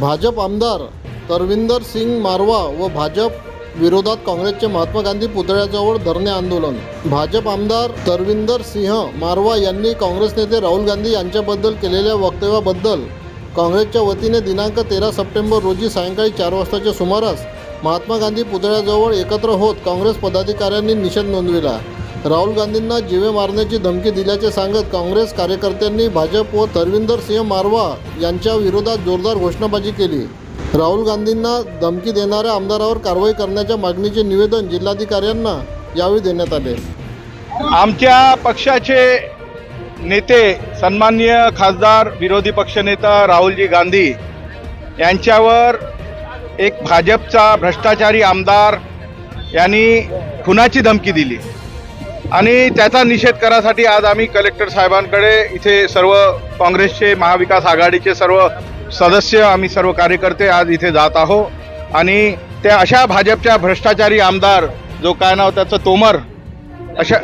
भाजप आमदार तरविंदर सिंग मारवा व भाजप विरोधात काँग्रेसचे महात्मा गांधी पुतळ्याजवळ धरणे आंदोलन. भाजप आमदार तरविंदर सिंह मारवा यांनी काँग्रेस नेते राहुल गांधी यांच्याबद्दल केलेल्या वक्तव्याबद्दल काँग्रेसच्या वतीने दिनांक तेरा सप्टेंबर रोजी सायंकाळी चार वाजताच्या सुमारास महात्मा गांधी पुतळ्याजवळ एकत्र होत काँग्रेस पदाधिकाऱ्यांनी निषेध नोंदविला. राहुल गांधींना जीवे मारण्याची धमकी दिल्याचे सांगत काँग्रेस कार्यकर्त्यांनी भाजप व तरविंदर सिंह मारवा यांच्या विरोधात जोरदार घोषणाबाजी केली. राहुल गांधींना धमकी देणाऱ्या आमदारावर कारवाई करण्याच्या मागणीचे निवेदन जिल्हाधिकाऱ्यांना यावेळी देण्यात आले. आमच्या पक्षाचे नेते सन्माननीय खासदार विरोधी पक्षनेता राहुलजी गांधी यांच्यावर एक भाजपचा भ्रष्टाचारी आमदार यांनी खुनाची धमकी दिली. आणि त्याचा निषेध करासाठी आज आम्ही कलेक्टर साहेबांकडे इथे सर्व काँग्रेसचे महाविकास आघाडीचे सर्व सदस्य आम्ही सर्व कार्यकर्ते आज इथे जात आहो. आणि त्या अशा भाजपच्या भ्रष्टाचारी आमदार जो काय नाव त्याचं तोमर अशा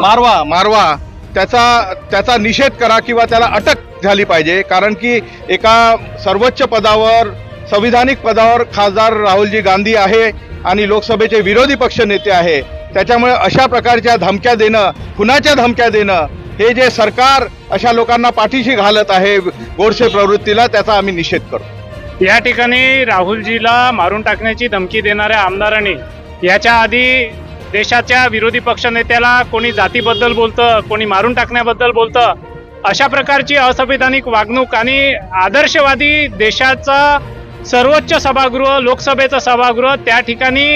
मारवा मारवा त्याचा त्याचा निषेध करा किंवा त्याला अटक झाली पाहिजे. कारण की एका सर्वोच्च पदावर संविधानिक पदावर खासदार राहुलजी गांधी आहे. आणि लोकसभेचे विरोधी पक्ष नेते आहे. त्याच्यामुळे अशा प्रकारच्या धमक्या देणं खुनाच्या धमक्या देणं हे जे सरकार अशा लोकांना पाठीशी घालत आहे गोडसे प्रवृत्तीला त्याचा आम्ही निषेध करतो. या ठिकाणी राहुलजीला मारून टाकण्याची धमकी देणाऱ्या आमदारांनी याच्या आधी देशाच्या विरोधी पक्षनेत्याला कोणी जातीबद्दल बोलतं कोणी मारून टाकण्याबद्दल बोलतं अशा प्रकारची असंविधानिक वागणूक आणि आदर्शवादी देशाचा सर्वोच्च सभागृह लोकसभेचं सभागृह त्या ठिकाणी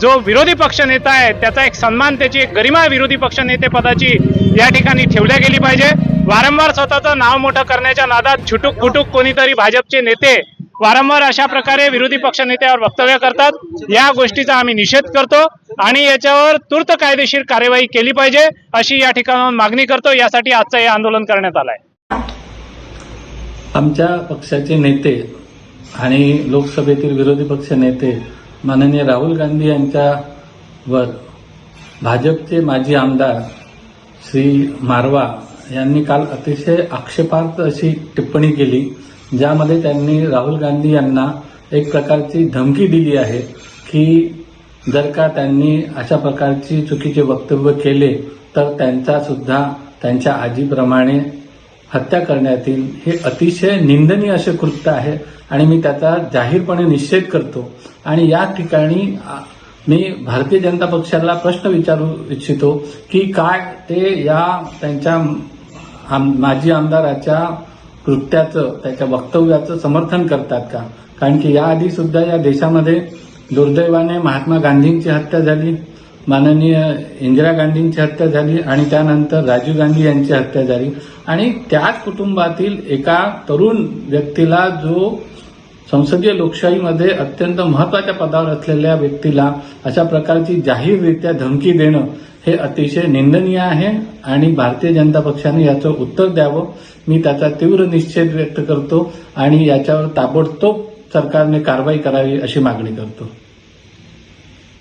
जो विरोधी पक्ष नेता आहे त्याचा एक सन्मान त्याची एक गरिमा विरोधी पक्ष नेतेपदाची या ठिकाणी ठेवल्या गेली पाहिजे. वारंवार स्वतःचं नाव मोठं करण्याच्या नादात छुटूक फुटूक कोणीतरी भाजपचे नेते वारंवार अशा प्रकारे विरोधी पक्ष नेत्यावर वक्तव्य करतात. या गोष्टीचा आम्ही निषेध करतो आणि याच्यावर तूर्त कायदेशीर कार्यवाही केली पाहिजे अशी या ठिकाणाहून मागणी करतो. यासाठी आजचं हे आंदोलन करण्यात आलं आहे आमच्या पक्षाचे नेते आणि लोकसभेतील विरोधी पक्ष नेते माननीय राहुल गांधी यांच्यावर भाजपचे माजी आमदार श्री मारवा यांनी काल अतिशय आक्षेपार्थ अशी टिप्पणी केली ज्यामध्ये त्यांनी राहुल गांधी यांना एक प्रकारची धमकी दिली आहे की जर का त्यांनी अशा प्रकारची चुकीचे वक्तव्य केले तर त्यांचा सुद्धा त्यांच्या आजीप्रमाणे हत्या करण्यात येईल हे अतिशय निंदनीय असे कृत्य आहे आणि मी त्याचा जाहीरपणे निषेध करतो. आणि या ठिकाणी मी भारतीय जनता पक्षाला प्रश्न विचारू इच्छितो की काय ते या त्यांच्या आम, माजी आमदाराच्या कृत्याचं त्याच्या वक्तव्याचं समर्थन करतात का? कारण की याआधी सुद्धा या देशामध्ये दुर्दैवाने महात्मा गांधींची हत्या झाली. माननीय इंदिरा गांधींची हत्या झाली आणि त्यानंतर राजीव गांधी यांची हत्या झाली. आणि त्याच कुटुंबातील एका तरुण व्यक्तीला जो संसदीय लोकशाहीमध्ये अत्यंत महत्त्वाच्या पदावर असलेल्या व्यक्तीला अशा प्रकारची जाहीररित्या धमकी देणं हे अतिशय निंदनीय आहे आणि भारतीय जनता पक्षाने याचं उत्तर द्यावं. मी त्याचा तीव्र निषेध व्यक्त करतो आणि याच्यावर ताबडतोब सरकारने कारवाई करावी अशी मागणी करतो.